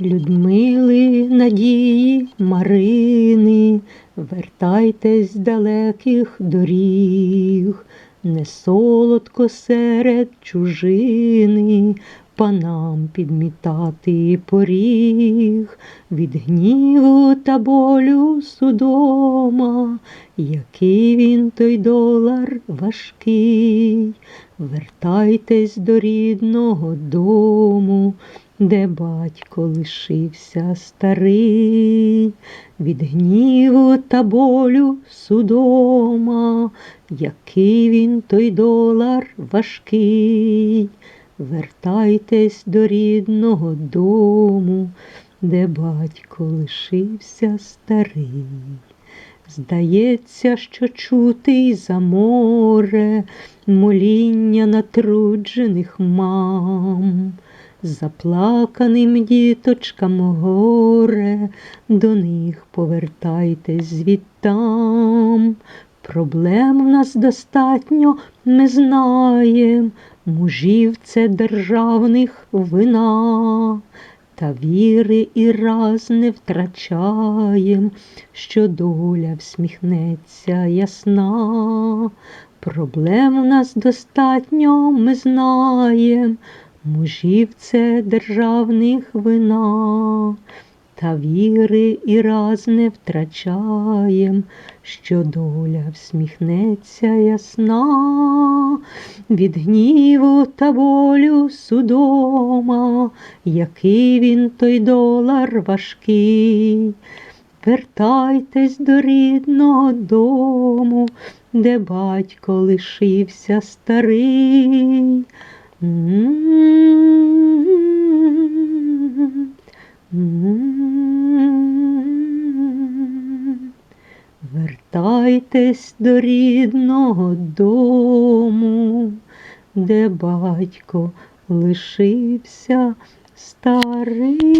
Людмили, Надії, Марини, вертайтесь з далеких доріг, не солодко серед чужини, панам підмітати поріг, від гніву та болю судома, який він той долар важкий, вертайтесь до рідного дому, де батько лишився старий, від гніву та болю судома, який він той долар важкий, вертайтесь до рідного дому, де батько лишився старий. Здається, що чути й за море моління натруджених мам, заплаканим діточкам горе, до них повертайтесь звідтам. Проблем в нас достатньо, ми знаєм, мужів це державних вина. Та віри і раз не втрачаєм, що доля всміхнеться ясна. Проблем в нас достатньо, ми знаєм, мужів це державних вина. Та віри і раз не втрачаєм, що доля всміхнеться ясна, від гніву та болю судома, який він той долар важкий. Вертайтесь до рідного дому, де батько лишився старий. Вертайтесь до рідного дому, де батько лишився старий.